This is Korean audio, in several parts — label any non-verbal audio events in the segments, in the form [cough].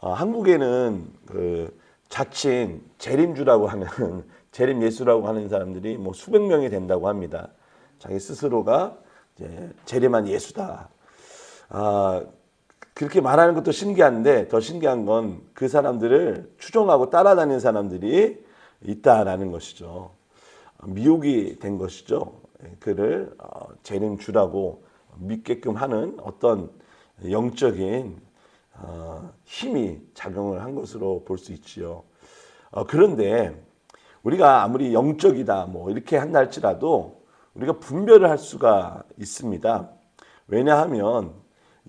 어, 한국에는 그 자칭 재림주라고 하는 [laughs] 재림 예수라고 하는 사람들이 뭐 수백 명이 된다고 합니다. 자기 스스로가 이제 재림한 예수다. 아, 그렇게 말하는 것도 신기한데 더 신기한 건 그 사람들을 추종하고 따라다니는 사람들이 있다라는 것이죠. 미혹이 된 것이죠. 그를 어, 재림주라고 믿게끔 하는 어떤 영적인 어, 힘이 작용을 한 것으로 볼 수 있지요. 어, 그런데 우리가 아무리 영적이다 뭐 이렇게 한다 할지라도 우리가 분별을 할 수가 있습니다. 왜냐하면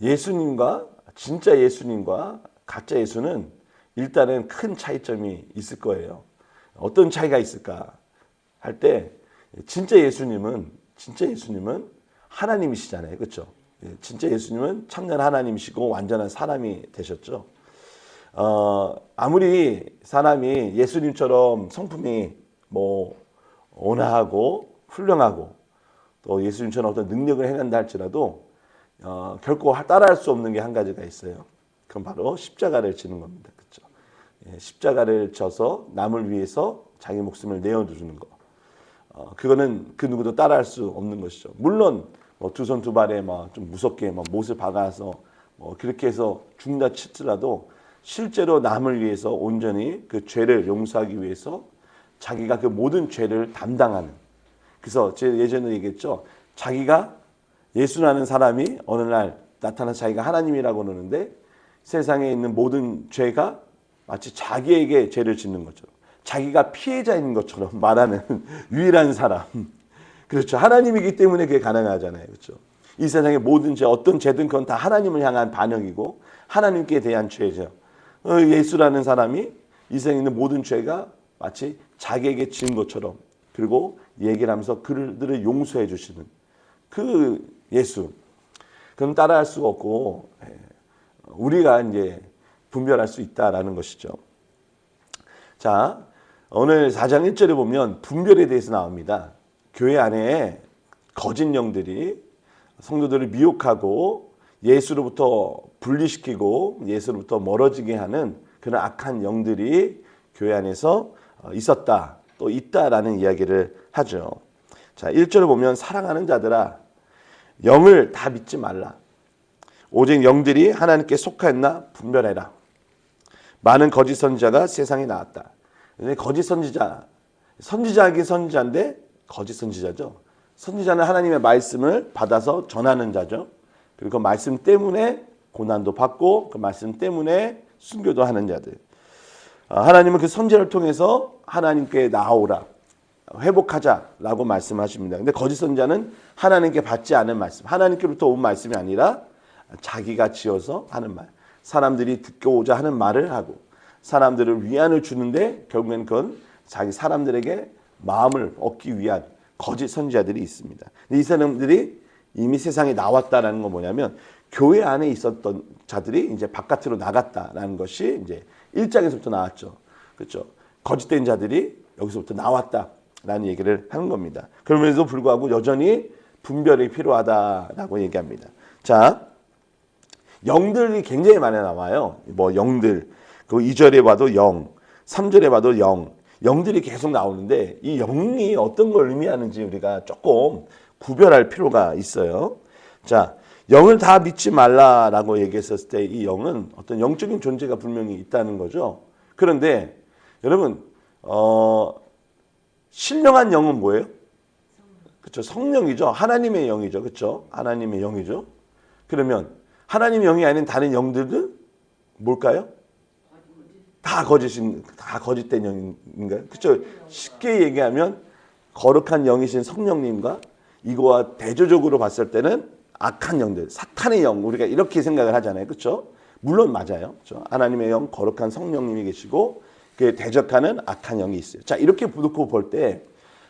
예수님과 진짜 예수님과 가짜 예수는 일단은 큰 차이점이 있을 거예요. 어떤 차이가 있을까 할 때 진짜 예수님은 진짜 예수님은 하나님이시잖아요. 그렇죠? 예, 진짜 예수님은 참된 하나님이시고 완전한 사람이 되셨죠. 어, 아무리 사람이 예수님처럼 성품이 뭐 온화하고 훌륭하고 또 예수님처럼 어떤 능력을 행한다 할지라도 어, 결코 따라할 수 없는 게 한 가지가 있어요. 그건 바로 십자가를 지는 겁니다. 그렇죠? 예, 십자가를 져서 남을 위해서 자기 목숨을 내어주는 거. 어, 그거는 그 누구도 따라할 수 없는 것이죠. 물론 뭐 두 손 두 발에 막 좀 무섭게 막 못을 박아서 뭐 그렇게 해서 죽는다 칠지라도 실제로 남을 위해서 온전히 그 죄를 용서하기 위해서 자기가 그 모든 죄를 담당하는. 그래서 제가 예전에 얘기했죠. 자기가 예수라는 사람이 어느 날 나타나서 자기가 하나님이라고 그러는데 세상에 있는 모든 죄가 마치 자기에게 죄를 짓는 것처럼 자기가 피해자인 것처럼 [laughs] 말하는 [laughs] 유일한 사람. 그렇죠. 하나님이기 때문에 그게 가능하잖아요. 그렇죠. 이 세상의 모든 죄, 어떤 죄든 그건 다 하나님을 향한 반응이고 하나님께 대한 죄죠. 어, 예수라는 사람이 이 세상에 있는 모든 죄가 마치 자기에게 지은 것처럼 그리고 얘기를 하면서 그들을 용서해 주시는 그 예수. 그럼 따라할 수가 없고 예, 우리가 이제 분별할 수 있다라는 것이죠. 자, 오늘 4장 1절에 보면 분별에 대해서 나옵니다. 교회 안에 거짓 영들이 성도들을 미혹하고 예수로부터 분리시키고 예수로부터 멀어지게 하는 그런 악한 영들이 교회 안에서 어, 있었다. 또 있다라는 이야기를 하죠. 자, 1절을 보면 사랑하는 자들아 영을 다 믿지 말라. 오직 영들이 하나님께 속하였나 분별해라. 많은 거짓 선지자가 세상에 나왔다. 거짓 선지자, 선지자긴 선지자인데 거짓 선지자죠. 선지자는 하나님의 말씀을 받아서 전하는 자죠. 그리고 그 말씀 때문에 고난도 받고 그 말씀 때문에 순교도 하는 자들. 아, 하나님은 그 선지자를 통해서 하나님께 나오라. 회복하자라고 말씀하십니다. 근데 거짓 선자는 하나님께 받지 않은 말씀, 하나님께로부터 온 말씀이 아니라 자기가 지어서 하는 말, 사람들이 듣고자 하는 말을 하고 사람들을 위안을 주는데 결국엔 그건 자기 사람들에게 마음을 얻기 위한 거짓 선지자들이 있습니다. 이 사람들이 이미 세상에 나왔다라는 건 뭐냐면 교회 안에 있었던 자들이 이제 바깥으로 나갔다라는 것이 이제 1장에서부터 나왔죠. 그렇죠? 거짓된 자들이 여기서부터 나왔다라는 얘기를 하는 겁니다. 그럼에도 불구하고 여전히 분별이 필요하다라고 얘기합니다. 자, 영들이 굉장히 많이 나와요. 뭐 영들. 그 2절에 봐도 영, 3절에 봐도 영. 영들이 계속 나오는데 이 영이 어떤 걸 의미하는지 우리가 조금 구별할 필요가 있어요. 자, 영을 다 믿지 말라라고 얘기했었을 때 이 영은 어떤 영적인 존재가 분명히 있다는 거죠. 그런데 여러분, 어, 신령한 영은 뭐예요? 그렇죠. 성령이죠. 하나님의 영이죠. 그렇죠. 하나님의 영이죠. 그러면 하나님의 영이 아닌 다른 영들은 뭘까요? 다 거짓인 다 거짓된 영인가요? 그렇죠. 쉽게 얘기하면 거룩한 영이신 성령님과 이거와 대조적으로 봤을 때는 악한 영들, 사탄의 영 우리가 이렇게 생각을 하잖아요. 그렇죠? 물론 맞아요. 그렇죠? 하나님의 영 거룩한 성령님이 계시고 그에 대적하는 악한 영이 있어요. 자, 이렇게 놓고 볼 때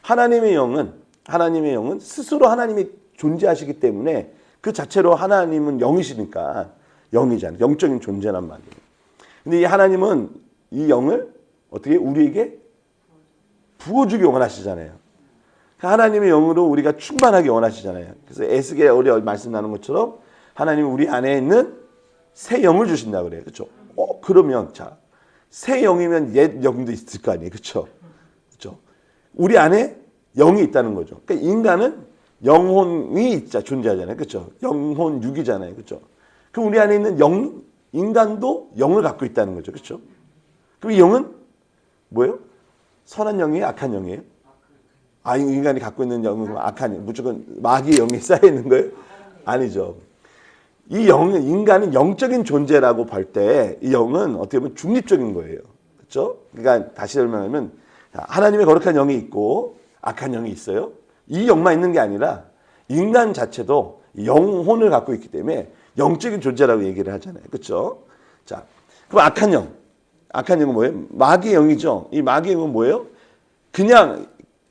하나님의 영은 하나님의 영은 스스로 하나님이 존재하시기 때문에 그 자체로 하나님은 영이시니까 영이잖아요. 영적인 존재란 말이에요. 근데 이 하나님은 이 영을 어떻게 우리에게 부어주기 원하시잖아요. 하나님의 영으로 우리가 충만하게 원하시잖아요. 그래서 에스겔 우리 말씀 나눈 것처럼 하나님 우리 안에 있는 새 영을 주신다 그래요. 그렇죠? 어 그러면 자 새 영이면 옛 영도 있을 거 아니에요, 그렇죠? 그렇죠? 우리 안에 영이 있다는 거죠. 그러니까 인간은 영혼이 있자 존재하잖아요, 그렇죠? 영혼 육이잖아요, 그렇죠? 그럼 우리 안에 있는 영 인간도 영을 갖고 있다는 거죠, 그렇죠? 그럼 이 영은 뭐예요? 선한 영이에요, 악한 영이에요? 아, 인간이 갖고 있는 영은 악한 영, 무조건 마귀의 영이 [laughs] 쌓여 있는 거예요? 아니죠. 이 영은 인간은 영적인 존재라고 볼 때 이 영은 어떻게 보면 중립적인 거예요. 그렇죠? 그러니까 다시 설명하면 하나님의 거룩한 영이 있고 악한 영이 있어요. 이 영만 있는 게 아니라 인간 자체도 영혼을 갖고 있기 때문에 영적인 존재라고 얘기를 하잖아요. 그렇죠? 자, 그럼 악한 영. 악한 영은 뭐예요? 마귀의 영이죠. 이 마귀의 영은 뭐예요? 그냥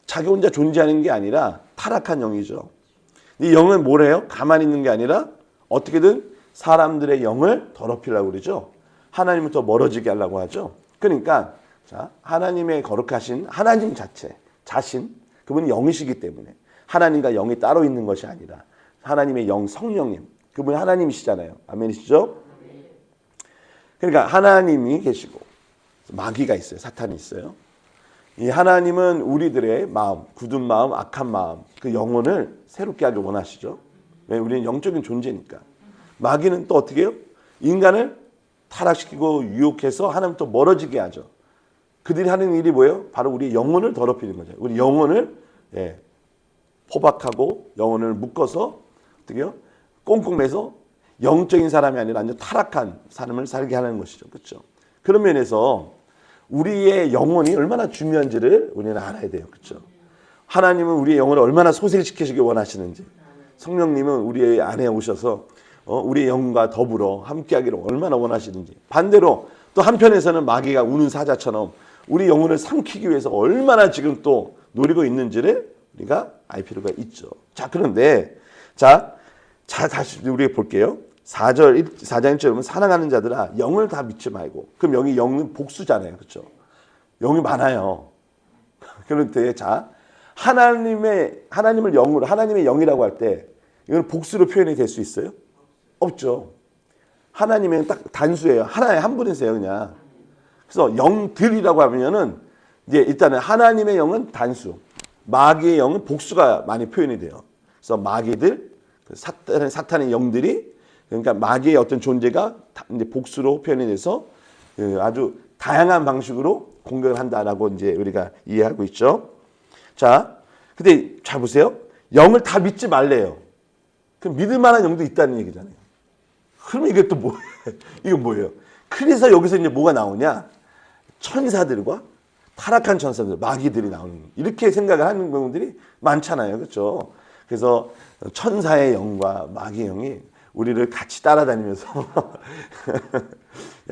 자기 혼자 존재하는 게 아니라 타락한 영이죠. 이 영은 뭐래요? 가만히 있는 게 아니라 어떻게든 사람들의 영을 더럽히려고 그러죠. 하나님부터 멀어지게 하려고 하죠. 그러니까 자, 하나님의 거룩하신 하나님 자체, 자신, 그분이 영이시기 때문에 하나님과 영이 따로 있는 것이 아니라 하나님의 영 성령님, 그분이 하나님이시잖아요. 아멘이시죠? 그러니까 하나님이 계시고 마귀가 있어요. 사탄이 있어요. 이 하나님은 우리들의 마음, 굳은 마음, 악한 마음, 그 영혼을 새롭게 하길 원하시죠. 왜? 우리는 영적인 존재니까. 마귀는 또 어떻게 해요? 인간을 타락시키고 유혹해서 하나님부터 멀어지게 하죠. 그들이 하는 일이 뭐예요? 바로 우리 영혼을 더럽히는 거죠. 우리 영혼을 예, 포박하고 영혼을 묶어서 어떻게 해요? 꽁꽁 매서 영적인 사람이 아니라 완전 타락한 삶을 살게 하는 것이죠. 그렇죠? 그런 면에서 우리의 영혼이 얼마나 중요한지를 우리는 알아야 돼요. 그렇죠? 하나님은 우리의 영혼을 얼마나 소실시키시기 원하시는지 성령님은 우리의 안에 오셔서 어, 우리의 영과 더불어 함께하기를 얼마나 원하시는지 반대로 또 한편에서는 마귀가 우는 사자처럼 우리 영혼을 삼키기 위해서 얼마나 지금 또 노리고 있는지를 우리가 알 필요가 있죠. 자 그런데 자, 자 다시 우리 볼게요. 4절 4장 1절에 보면 사랑하는 자들아 영을 다 믿지 말고 그럼 영이 영은 복수잖아요. 그렇죠? 영이 많아요. [laughs] 그런데 자 하나님의 하나님을 영으로 하나님의 영이라고 할 때 이건 복수로 표현이 될 수 있어요? 없죠. 하나님은 딱 단수예요. 하나의 한 분이세요, 그냥. 그래서 영들이라고 하면은 이제 일단은 하나님의 영은 단수, 마귀의 영은 복수가 많이 표현이 돼요. 그래서 마귀들, 그 사탄의, 사탄의 영들이 그러니까 마귀의 어떤 존재가 이제 복수로 표현이 돼서 그 아주 다양한 방식으로 공격을 한다라고 이제 우리가 이해하고 있죠. 자, 근데 잘 보세요. 영을 다 믿지 말래요. 그럼 믿을 만한 영도 있다는 얘기잖아요. 그럼 이게 또 뭐예요? [laughs] 이거 뭐예요? 그래서 여기서 이제 뭐가 나오냐? 천사들과 타락한 천사들, 마귀들이 나오는 이렇게 생각을 하는 경우들이 많잖아요, 그렇죠? 그래서 천사의 영과 마귀의 영이 우리를 같이 따라다니면서 [laughs]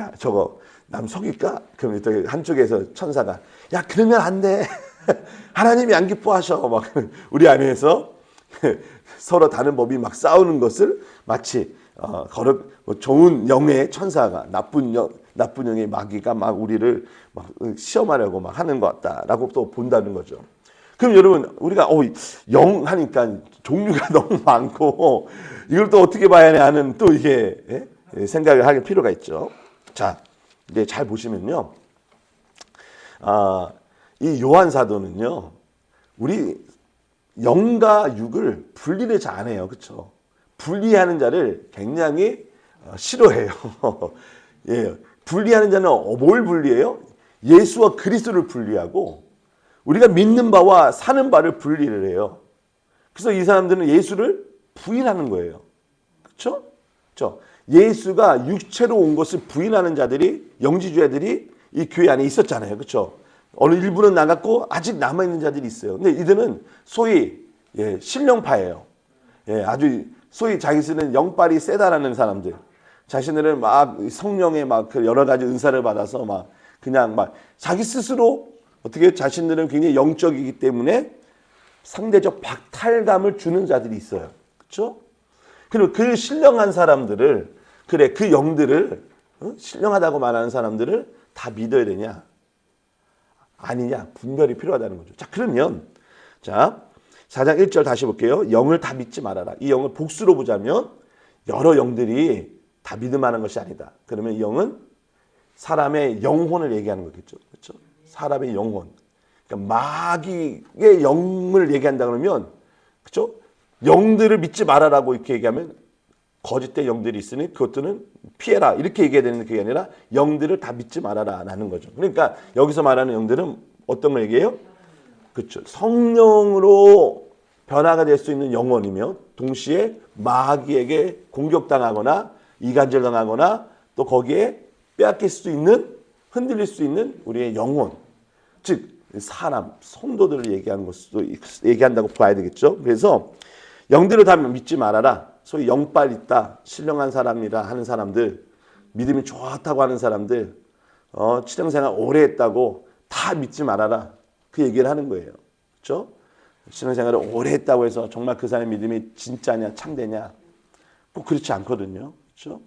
야 저거 남 속일까? 그럼 또 한쪽에서 천사가 야 그러면 안 돼. [laughs] 하나님이 안 기뻐하셔. 막 우리 안에서 [laughs] 서로 다른 법이 막 싸우는 것을 마치 어, 거룩 뭐 좋은 영의 천사가 나쁜 영 나쁜 영의 마귀가 막 우리를 막 시험하려고 막 하는 것 같다라고 또 본다는 거죠. 그럼 여러분 우리가 어, 영 하니까 종류가 [laughs] 너무 많고 이걸 또 어떻게 봐야 하는 또 이게 예? 생각을 할 필요가 있죠. 자, 이제 잘 보시면요. 아, 이 요한 사도는요. 우리 영과 육을 분리를 잘 안 해요. 그렇죠? 분리하는 자를 굉장히 어, 싫어해요. [laughs] 예. 분리하는 자는 어, 뭘 분리해요? 예수와 그리스도를 분리하고 우리가 믿는 바와 사는 바를 분리를 해요. 그래서 이 사람들은 예수를 부인하는 거예요. 그렇죠? 그렇죠? 예수가 육체로 온 것을 부인하는 자들이 영지주의들이 이 교회 안에 있었잖아요. 그렇죠? 어느 일부는 나갔고 아직 남아 있는 자들이 있어요. 근데 이들은 소위 예, 신령파예요. 예, 아주 소위 자기 쓰는 영빨이 세다라는 사람들. 자신들은 막 성령의 막그 여러 가지 은사를 받아서 막 그냥 막 자기 스스로 어떻게 자신들은 굉장히 영적이기 때문에 상대적 박탈감을 주는 자들이 있어요. 그렇죠? 그리고 그 신령한 사람들을 그래 그 영들을 어? 신령하다고 말하는 사람들을 다 믿어야 되냐? 아니냐? 분별이 필요하다는 거죠. 자, 그러면 자, 4장 1절 다시 볼게요. 영을 다 믿지 말아라. 이 영을 복수로 보자면 여러 영들이 다 믿을 만한 것이 아니다. 그러면 이 영은 사람의 영혼을 얘기하는 거겠죠. 사람의 영혼. 그러니까 마귀의 영을 얘기한다 그러면 그렇죠? 영들을 믿지 말아라고 이렇게 얘기하면 거짓된 영들이 있으니 그것들은 피해라 이렇게 얘기해야 되는 게 아니라 영들을 다 믿지 말아라라는 거죠. 그러니까 여기서 말하는 영들은 어떤 걸 얘기해요? 그렇죠. 성령으로 변화가 될 수 있는 영혼이며 동시에 마귀에게 공격당하거나 이간질당하거나 또 거기에 빼앗길 수 있는 흔들릴 수 있는 우리의 영혼 즉 사람 성도들을 얘기하는 것도 얘기한다고 봐야 되겠죠. 그래서 영들을 다 믿지 말아라. 소위 영빨 있다, 신령한 사람이라 하는 사람들, 믿음이 좋다고 하는 사람들, 어, 신앙생활 오래 했다고 다 믿지 말아라. 그 얘기를 하는 거예요. 그렇죠? 신앙생활을 오래 했다고 해서 정말 그 사람의 믿음이 진짜냐 참되냐 꼭 그렇지 않거든요. 그렇죠?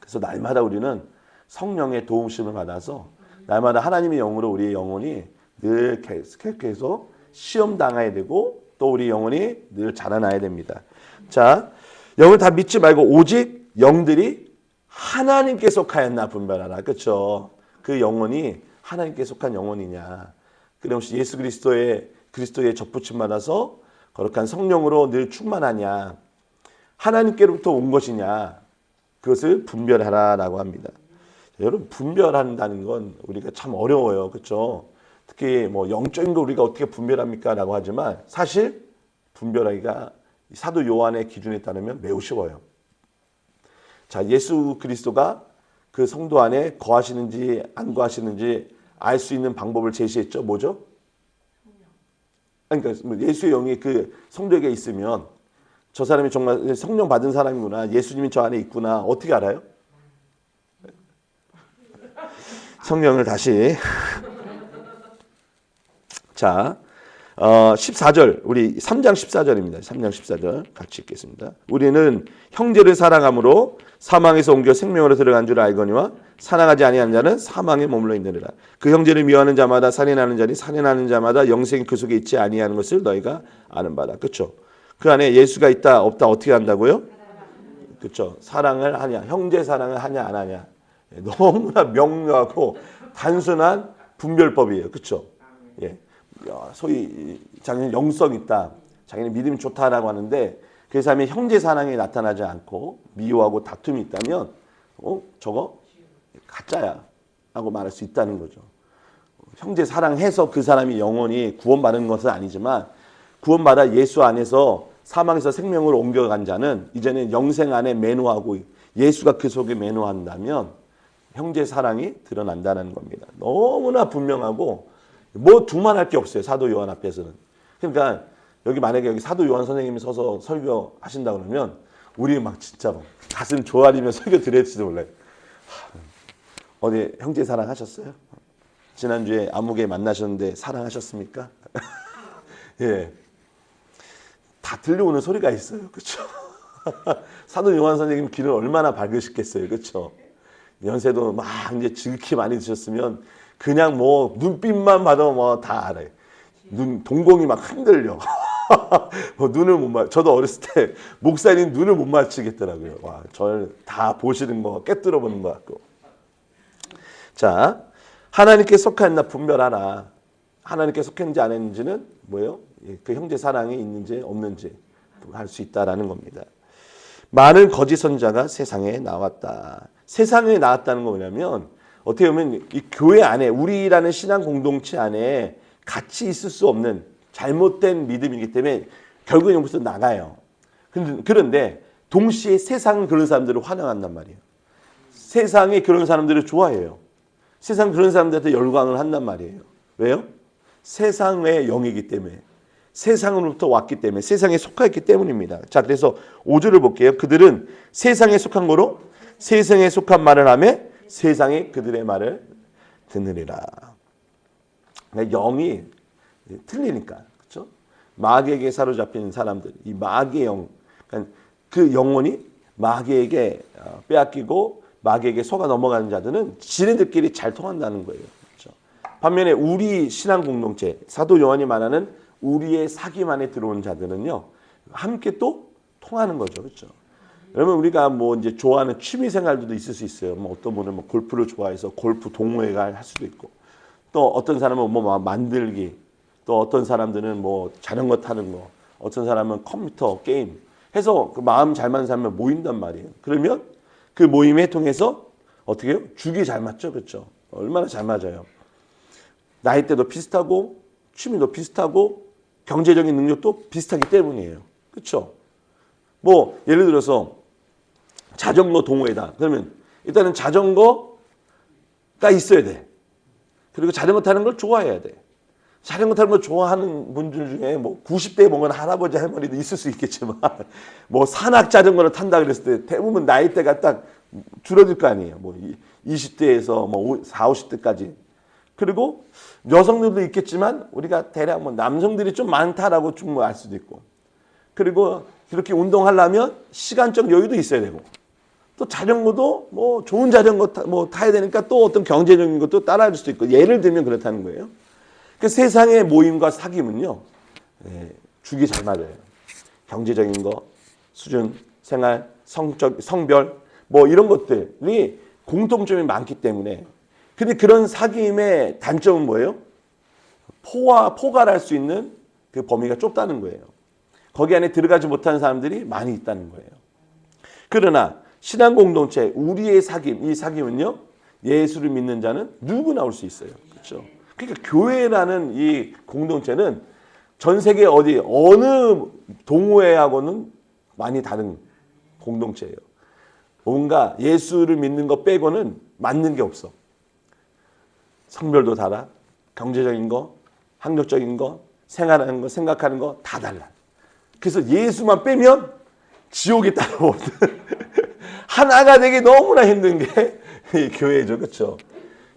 그래서 날마다 우리는 성령의 도움심을 받아서 날마다 하나님의 영으로 우리의 영혼이 늘 계속 시험 당해야 되고 또 우리 영혼이 늘 자라나야 됩니다. 자, 영을 다 믿지 말고 오직 영들이 하나님께 속하였나 분별하라. 그렇죠? 그 영혼이 하나님께 속한 영혼이냐. 그럼 예수 그리스도의 그리스도의 접붙임 받아서 거룩한 성령으로 늘 충만하냐. 하나님께로부터 온 것이냐. 그것을 분별하라라고 합니다. 여러분 분별한다는 건 우리가 참 어려워요. 그렇죠? 특히 뭐 영적인 거 우리가 어떻게 분별합니까라고 하지만 사실 분별하기가 사도 요한의 기준에 따르면 매우 쉬워요. 자, 예수 그리스도가 그 성도 안에 거하시는지 안 거하시는지 알 수 있는 방법을 제시했죠. 뭐죠? 그러니까 예수의 영이 그 성도에게 있으면 저 사람이 정말 성령 받은 사람이구나. 예수님이 저 안에 있구나. 어떻게 알아요? 성령을 다시 [laughs] 자, 어, 14절, 우리 3장 14절입니다. 3장 14절 같이 읽겠습니다. 우리는 형제를 사랑함으로 사망에서 옮겨 생명으로 들어간 줄 알거니와 사랑하지 아니하는 자는 사망에 머물러 있느니라. 그 형제를 미워하는 자마다 살인하는 자니 살인하는 자마다 영생이 그 속에 있지 아니하는 것을 너희가 아는 바다. 그렇죠? 그 안에 예수가 있다 없다 어떻게 한다고요? 그렇죠? 사랑을 하냐, 형제 사랑을 하냐 안 하냐. 너무나 명료하고 단순한 분별법이에요. 그렇죠? 예. 소위 자기는 영성 있다, 자기는 믿음이 좋다라고 하는데 그 사람의 형제 사랑이 나타나지 않고 미워하고 다툼이 있다면 어 저거 가짜야 하고 말할 수 있다는 거죠. 형제 사랑해서 그 사람이 영원히 구원받는 것은 아니지만 구원받아 예수 안에서 사망에서 생명으로 옮겨간 자는 이제는 영생 안에 매노하고 예수가 그 속에 매노한다면 형제 사랑이 드러난다는 겁니다. 너무나 분명하고 뭐 두말할 게 없어요. 사도 요한 앞에서는. 그러니까 여기 만약에 여기 사도 요한 선생님이 서서 설교 하신다 그러면 우리 막 진짜 막 가슴 조아리며 [laughs] 설교 드릴지도 몰라요. 어디 형제 사랑 하셨어요? 지난주에 아무개 만나셨는데 사랑하셨습니까? [laughs] 예. 다 들려오는 소리가 있어요. 그렇죠? [laughs] 사도 요한 선생님 귀는 얼마나 밝으셨겠어요. 그렇죠? 연세도 막 이제 지극히 많이 드셨으면 그냥 뭐 눈빛만 봐도 뭐 다 알아요. 눈 동공이 막 흔들려. [laughs] 뭐 눈을 못 맞. 저도 어렸을 때 목사님 눈을 못 맞추겠더라고요. 와, 저를 다 보시는 거 깨뜨려 보는 것 같고. 자, 하나님께 속했나 분별하라. 하나님께 속했는지 안 했는지는 뭐예요? 예, 그 형제 사랑이 있는지 없는지 할수 있다라는 겁니다. 많은 거짓 선자가 세상에 나왔다. 세상에 나왔다는 거 뭐냐면 어떻게 보면 이 교회 안에 우리라는 신앙 공동체 안에 같이 있을 수 없는 잘못된 믿음이기 때문에 결국에 여기서 나가요. 그런데 동시에 세상은 그런 사람들을 환영한단 말이에요. 세상이 그런 사람들을 좋아해요. 세상 그런 사람들한테 열광을 한단 말이에요. 왜요? 세상의 영이기 때문에. 세상으로부터 왔기 때문에 세상에 속하였기 때문입니다. 자, 그래서 5절을 볼게요. 그들은 세상에 속한 거로 세상에 속한 말을 하며 세상이 그들의 말을 듣느리라. 그러니까 영이 틀리니까 그렇죠? 마귀에게 사로잡힌 사람들, 이 마귀의 영, 그러니까 그 영혼이 마귀에게 어, 빼앗기고 마귀에게 속아 넘어가는 자들은 지네들끼리 잘 통한다는 거예요. 그렇죠? 반면에 우리 신앙 공동체 사도 요한이 말하는 우리의 사기만에 들어온 자들은요 함께 또 통하는 거죠, 그렇죠? 여러분 우리가 뭐 이제 좋아하는 취미 생활도 있을 수 있어요. 뭐 어떤 분은 뭐 골프를 좋아해서 골프 동호회가 할 수도 있고 또 어떤 사람은 뭐 만들기 또 어떤 사람들은 뭐 자전거 타는 거 어떤 사람은 컴퓨터 게임 해서 그 마음 잘 맞는 사람은 모인단 말이에요. 그러면 그 모임에 통해서 어떻게 해요? 죽이 잘 맞죠, 그렇죠? 얼마나 잘 맞아요. 나이대도 비슷하고 취미도 비슷하고 경제적인 능력도 비슷하기 때문이에요. 그렇죠? 뭐 예를 들어서 자전거 동호회다. 그러면 일단은 자전거가 있어야 돼. 그리고 자전거 타는 걸 좋아해야 돼. 자전거 타는 걸 좋아하는 분들 중에 뭐 90대 먹은 할아버지 할머니도 있을 수 있겠지만 [laughs] 뭐 산악 자전거를 탄다 그랬을 때 대부분 나이대가 딱 줄어들 거 아니에요. 뭐 20대에서 뭐 4, 50대까지. 그리고 여성들도 있겠지만 우리가 대략 뭐 남성들이 좀 많다라고 좀뭐알 수도 있고. 그리고 그렇게 운동하려면 시간적 여유도 있어야 되고. 또 자전거도 뭐 좋은 자전거 타, 뭐 타야 되니까 또 어떤 경제적인 것도 따라할 수도 있고. 예를 들면 그렇다는 거예요. 그 세상의 모임과 사귐은요, 예, 죽이 잘 맞아요. 경제적인 거, 수준, 생활, 성적, 성별, 뭐 이런 것들이 공통점이 많기 때문에. 근데 그런 사귐의 단점은 뭐예요? 포화, 포괄할 수 있는 그 범위가 좁다는 거예요. 거기 안에 들어가지 못하는 사람들이 많이 있다는 거예요. 그러나 신앙 공동체, 우리의 사귐, 이 사귐은요, 예수를 믿는 자는 누구나 올 수 있어요. 그렇죠? 그러니까 교회라는 이 공동체는 전 세계 어디 어느 동호회하고는 많이 다른 공동체예요. 뭔가 예수를 믿는 것 빼고는 맞는 게 없어. 성별도 달라, 경제적인 거, 학력적인 거, 생활하는 거, 생각하는 거 다 달라. 그래서 예수만 빼면 지옥이 따라오거든. [laughs] 하나가 되기 너무나 힘든 게 [laughs] 이 교회죠, 그렇죠?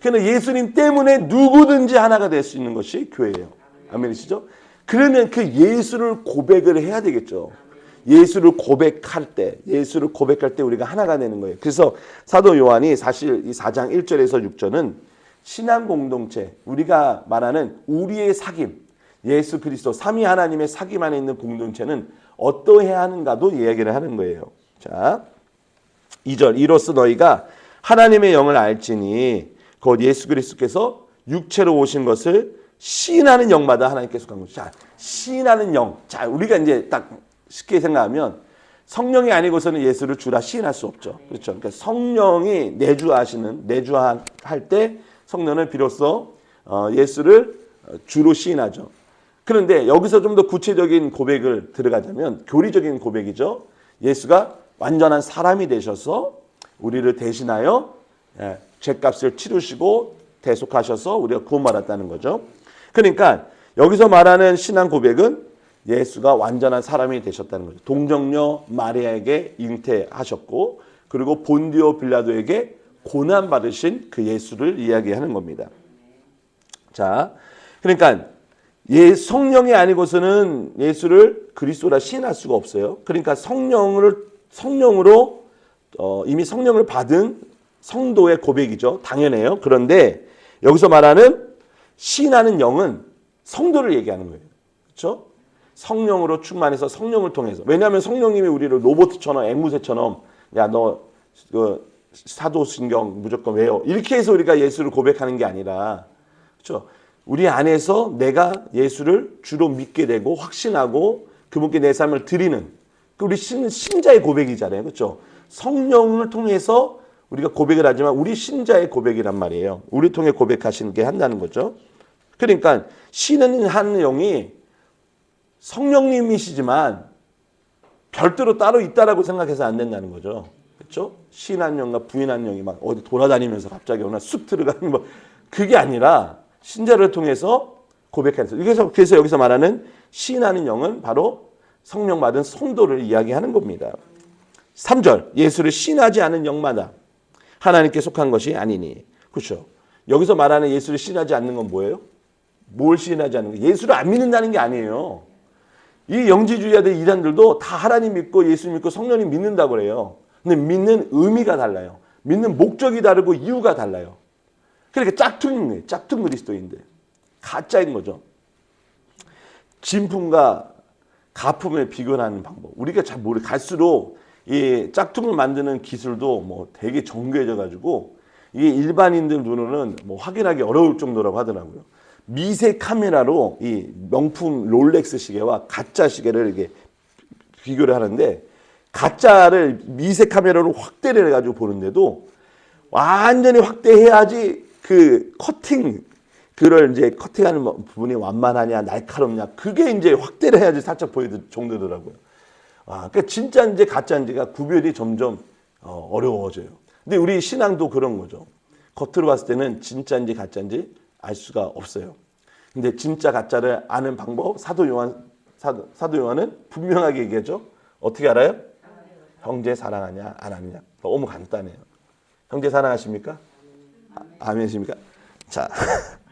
그러나 예수님 때문에 누구든지 하나가 될 수 있는 것이 교회예요. 아멘이시죠? 그러면 그 예수를 고백을 해야 되겠죠. 예수를 고백할 때, 예수를 고백할 때 우리가 하나가 되는 거예요. 그래서 사도 요한이 사실 이 4장 1절에서 6절은 신앙 공동체, 우리가 말하는 우리의 사귐, 예수 그리스도 삼위 하나님의 사귐 안에 있는 공동체는 어떠해야 하는가도 이야기를 하는 거예요. 자, 2절 이로써 너희가 하나님의 영을 알지니 곧 예수 그리스도께서 육체로 오신 것을 시인하는 영마다 하나님께 속한 것이죠. 자, 시인하는 영. 자, 우리가 이제 딱 쉽게 생각하면 성령이 아니고서는 예수를 주라 시인할 수 없죠. 그렇죠. 그러니까 성령이 내주하시는 내주할 때 성령은 비로소 어, 예수를 주로 시인하죠. 그런데 여기서 좀 더 구체적인 고백을 들어가자면 교리적인 고백이죠. 예수가 완전한 사람이 되셔서 우리를 대신하여 예, 죄값을 치르시고 대속하셔서 우리가 구원받았다는 거죠. 그러니까 여기서 말하는 신앙 고백은 예수가 완전한 사람이 되셨다는 거죠. 동정녀 마리아에게 잉태하셨고 그리고 본디오 빌라도에게 고난 받으신 그 예수를 이야기하는 겁니다. 자, 그러니까 예 성령이 아니고서는 예수를 그리스도라 시인할 수가 없어요. 그러니까 성령을 성령으로 어, 이미 성령을 받은 성도의 고백이죠. 당연해요. 그런데 여기서 말하는 시인하는 영은 성도를 얘기하는 거예요. 그렇죠? 성령으로 충만해서 성령을 통해서. 왜냐하면 성령님이 우리를 로봇처럼 앵무새처럼 야너 그 사도신경 무조건 외워 이렇게 해서 우리가 예수를 고백하는 게 아니라 그렇죠? 우리 안에서 내가 예수를 주로 믿게 되고 확신하고 그분께 내 삶을 드리는 그 우리 신, 신자의 고백이잖아요. 그렇죠? 성령을 통해서 우리가 고백을 하지만 우리 신자의 고백이란 말이에요. 우리 통해 고백하시는 게 한다는 거죠. 그러니까 신은 하는 영이 성령님이시지만 별도로 따로 있다라고 생각해서 안 된다는 거죠. 그렇죠? 신한 영과 부인한 영이 막 어디 돌아다니면서 갑자기 어느 쑥 들어가는 뭐 그게 아니라 신자를 통해서 고백하는 그래서 그래서 여기서 말하는 신하는 영은 바로 성령 받은 성도를 이야기하는 겁니다. 3절 예수를 신하지 않은 영마다 하나님께 속한 것이 아니니. 그렇죠. 여기서 말하는 예수를 신하지 않는 건 뭐예요? 뭘 신하지 않는 거? 예수를 안 믿는다는 게 아니에요. 이 영지주의자들 이단들도 다 하나님 믿고 예수 믿고 성령님 믿는다고 그래요. 근데 믿는 의미가 달라요. 믿는 목적이 다르고 이유가 달라요. 그러니까 짝퉁인 거예요. 짝퉁 그리스도인들. 가짜인 거죠. 진품과 가품을 비교하는 방법. 우리가 잘 모르 갈수록 이 짝퉁을 만드는 기술도 뭐 되게 정교해져 가지고 이게 일반인들 눈으로는 뭐 확인하기 어려울 정도라고 하더라고요. 미세 카메라로 이 명품 롤렉스 시계와 가짜 시계를 이렇게 비교를 하는데 가짜를 미세 카메라로 확대를 해가지고 보는데도 완전히 확대해야지 그 커팅 그걸 이제 커팅하는 뭐 부분이 완만하냐 날카롭냐 그게 이제 확대를 해야지 살짝 보일 정도더라고요. 아, 그러니까 진짜인지 가짜인지가 구별이 점점 어, 어려워져요. 근데 우리 신앙도 그런 거죠. 겉으로 봤을 때는 진짜인지 가짜인지 알 수가 없어요. 근데 진짜 가짜를 아는 방법 사도 요한 사도, 사도 요한은 분명하게 얘기하죠. 어떻게 알아요? 형제 사랑하냐 안 하느냐. 너무 간단해요. 형제 사랑하십니까? 아, 아멘이십니까? 자. [laughs]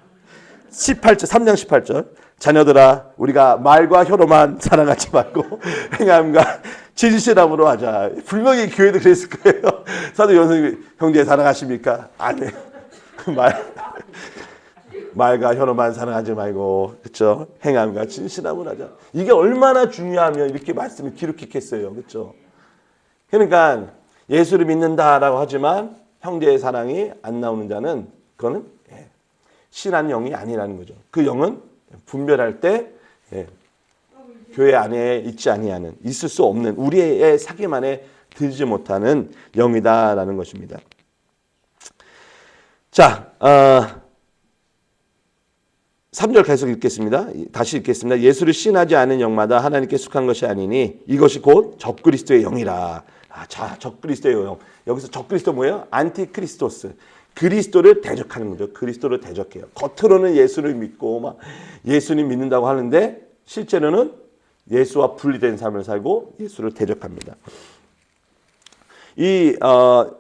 18절 3장 18절 자녀들아 우리가 말과 혀로만 사랑하지 말고 [laughs] 행함과 진실함으로 하자. 분명히 교회도 그랬을 거예요. 사도 요한이 형제 사랑하십니까? 아니에요. 그말 말과 혀로만 사랑하지 말고 그렇죠? 행함과 진실함으로 하자. 이게 얼마나 중요하면 이렇게 말씀을 기록했겠어요. 그렇죠? 그러니까 예수를 믿는다라고 하지만 형제의 사랑이 안 나오는 자는 그거는 예, 신한 영이 아니라는 거죠. 그 영은 분별할 때 예, 교회 안에 있지 아니하는 있을 수 없는 우리의 사기만에 들지 못하는 영이다라는 것입니다. 자, 어, 3절 계속 읽겠습니다. 다시 읽겠습니다. 예수를 신하지 않은 영마다 하나님께 속한 것이 아니니 이것이 곧 적그리스도의 영이라. 아, 자, 적그리스도의 영. 여기서 적그리스도 뭐예요? 안티크리스토스. 그리스도를 대적하는 거죠. 그리스도를 대적해요. 겉으로는 예수를 믿고 막 예수님 믿는다고 하는데 실제로는 예수와 분리된 삶을 살고 예수를 대적합니다. 이 어,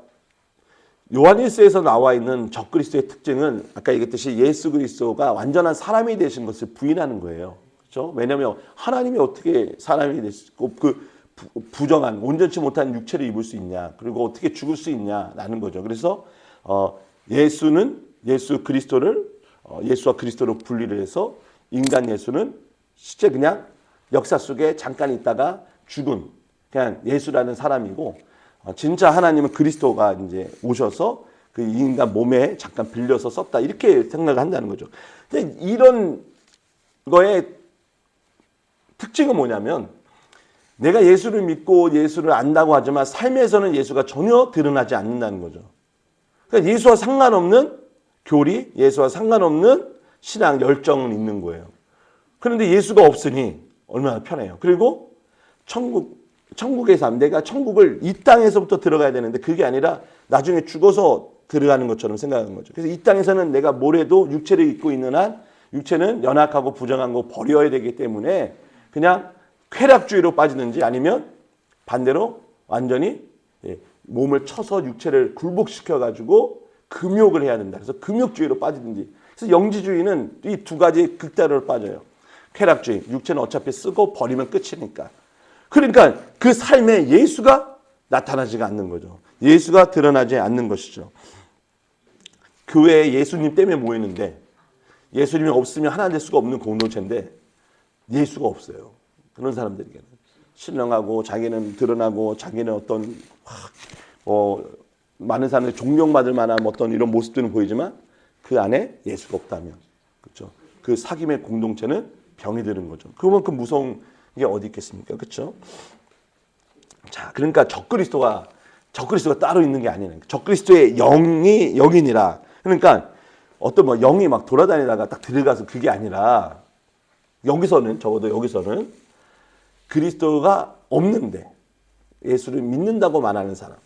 요한일서에서 나와 있는 적그리스도의 특징은 아까 얘기했듯이 예수 그리스도가 완전한 사람이 되신 것을 부인하는 거예요. 그렇죠? 왜냐하면 하나님이 어떻게 사람이 되시고 그 부- 부정한 온전치 못한 육체를 입을 수 있냐 그리고 어떻게 죽을 수 있냐라는 거죠. 그래서 어, 예수는 예수 그리스도를 어, 예수와 그리스도로 분리를 해서 인간 예수는 실제 그냥 역사 속에 잠깐 있다가 죽은 그냥 예수라는 사람이고 어, 진짜 하나님은 그리스도가 이제 오셔서 그 인간 몸에 잠깐 빌려서 썼다 이렇게 생각을 한다는 거죠. 근데 이런 거의 특징은 뭐냐면 내가 예수를 믿고 예수를 안다고 하지만 삶에서는 예수가 전혀 드러나지 않는다는 거죠. 그러니까 예수와 상관없는 교리, 예수와 상관없는 신앙 열정은 있는 거예요. 그런데 예수가 없으니 얼마나 편해요. 그리고 천국 천국의 삶, 내가 천국을 이 땅에서부터 들어가야 되는데 그게 아니라 나중에 죽어서 들어가는 것처럼 생각하는 거죠. 그래서 이 땅에서는 내가 뭐래도 육체를 입고 있는 한 육체는 연약하고 부정한 거 버려야 되기 때문에 그냥 쾌락주의로 빠지는지 아니면 반대로 완전히 예, 몸을 쳐서 육체를 굴복시켜 가지고 금욕을 해야 된다. 그래서 금욕주의로 빠지든지. 그래서 영지주의는 이 두 가지 극단으로 빠져요. 쾌락주의, 육체는 어차피 쓰고 버리면 끝이니까. 그러니까 그 삶에 예수가 나타나지가 않는 거죠. 예수가 드러나지 않는 것이죠. 교회에 예수님 때문에 모이는데 예수님이 없으면 하나 될 수가 없는 공동체인데 예수가 없어요. 그런 사람들에게는 신령하고 자기는 드러나고 자기는 어떤 뭐 많은 사람들이 존경받을 만한 어떤 이런 모습들은 보이지만 그 안에 예수가 없다면 그렇죠. 그 사귐의 공동체는 병이 드는 거죠. 그만큼 무서운 게 어디 있겠습니까? 그렇죠? 자, 그러니까 적그리스도가 적그리스도가 따로 있는 게 아니에요. 적그리스도의 영이 영이니라. 그러니까 어떤 뭐 영이 막 돌아다니다가 딱 들어가서 그게 아니라 여기서는 적어도 여기서는 그리스도가 없는데 예수를 믿는다고 말하는 사람,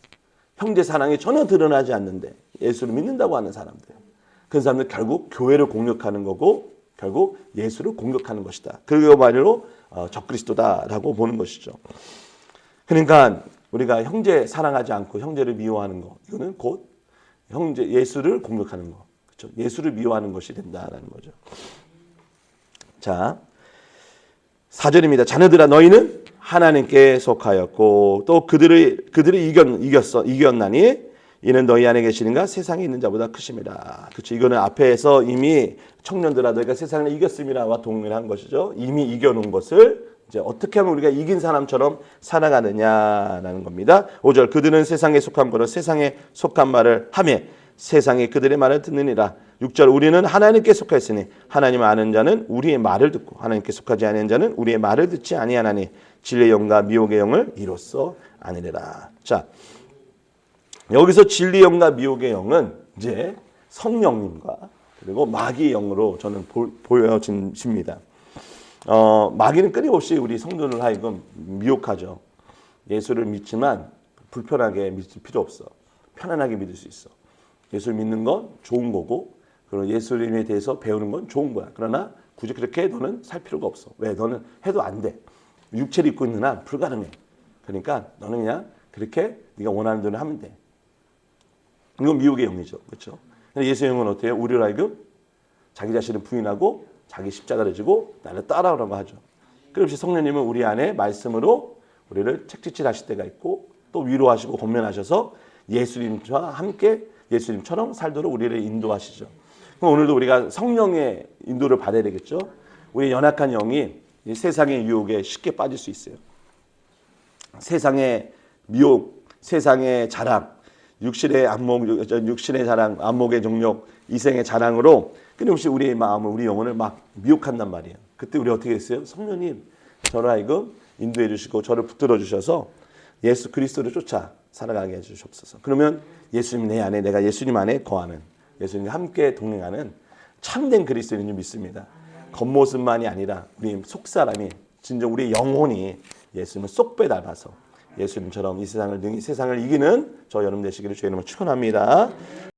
형제 사랑이 전혀 드러나지 않는데 예수를 믿는다고 하는 사람들, 그 사람들 결국 교회를 공격하는 거고 결국 예수를 공격하는 것이다. 그거말로 어, 적그리스도다라고 보는 것이죠. 그러니까 우리가 형제 사랑하지 않고 형제를 미워하는 거 이거는 곧 형제 예수를 공격하는 거 그렇죠 예수를 미워하는 것이 된다라는 거죠 자 4절입니다. 자녀들아 너희는 하나님께 속하였고 또 그들을 그들을 이겼 이겼어 이겼나니 이는 너희 안에 계시는가? 세상에 있는 자보다 크심이라 그렇죠 이거는 앞에서 이미 청년들아 너희가 세상을 이겼음이라와 동일한 것이죠. 이미 이겨놓은 것을 이제 어떻게 하면 우리가 이긴 사람처럼 살아가느냐라는 겁니다. 5절 그들은 세상에 속한 거로 세상에 속한 말을 하며 세상이 그들의 말을 듣느니라. 6절 우리는 하나님께 속하였으니 하나님 아는 자는 우리의 말을 듣고 하나님께 속하지 아니한 자는 우리의 말을 듣지 아니하나니 진리의 영과 미혹의 영을 이로써 아니래라. 자 여기서 진리의 영과 미혹의 영은 이제 성령님과 그리고 마귀의 영으로 저는 보, 보여집니다. 어, 마귀는 끊임없이 우리 성도를 하여금 미혹하죠. 예수를 믿지만 불편하게 믿을 필요 없어. 편안하게 믿을 수 있어. 예수를 믿는 건 좋은 거고, 그리고 예수님에 대해서 배우는 건 좋은 거야. 그러나 굳이 그렇게 너는 살 필요가 없어. 왜? 너는 해도 안 돼. 육체를 입고 있는 한 불가능해. 그러니까 너는 그냥 그렇게 네가 원하는 대로 하면 돼. 이건 미혹의 영이죠. 그렇죠? 예수의 영은 어때요? 우리를 하여금 자기 자신을 부인하고 자기 십자가를 지고 나를 따라오라고 하죠. 그렇지 성령님은 우리 안에 말씀으로 우리를 책짓질 하실 때가 있고 또 위로하시고 권면하셔서 예수님과 함께 예수님처럼 살도록 우리를 인도하시죠. 그럼 오늘도 우리가 성령의 인도를 받아야 되겠죠. 우리 연약한 영이 이 세상의 유혹에 쉽게 빠질 수 있어요. 세상의 미혹, 세상의 자랑, 육신의 안목, 육신의 자랑, 안목의 정욕, 이생의 자랑으로 끊임없이 우리의 마음을, 우리 영혼을 막 미혹한단 말이에요. 그때 우리 어떻게 했어요? 성령님, 저를 하여금 인도해 주시고 저를 붙들어 주셔서 예수 그리스도를 쫓아 살아가게 해 주시옵소서. 그러면 예수님 내 안에 내가 예수님 안에 거하는 예수님과 함께 동행하는 참된 그리스도인인 줄 믿습니다. 겉모습만이 아니라 우리 속사람이 진정 우리 영혼이 예수님을 쏙 빼닮아서 예수님처럼 이 세상을 능히 세상을 이기는 저 여러분 되시기를 주의 이름으로 축원합니다.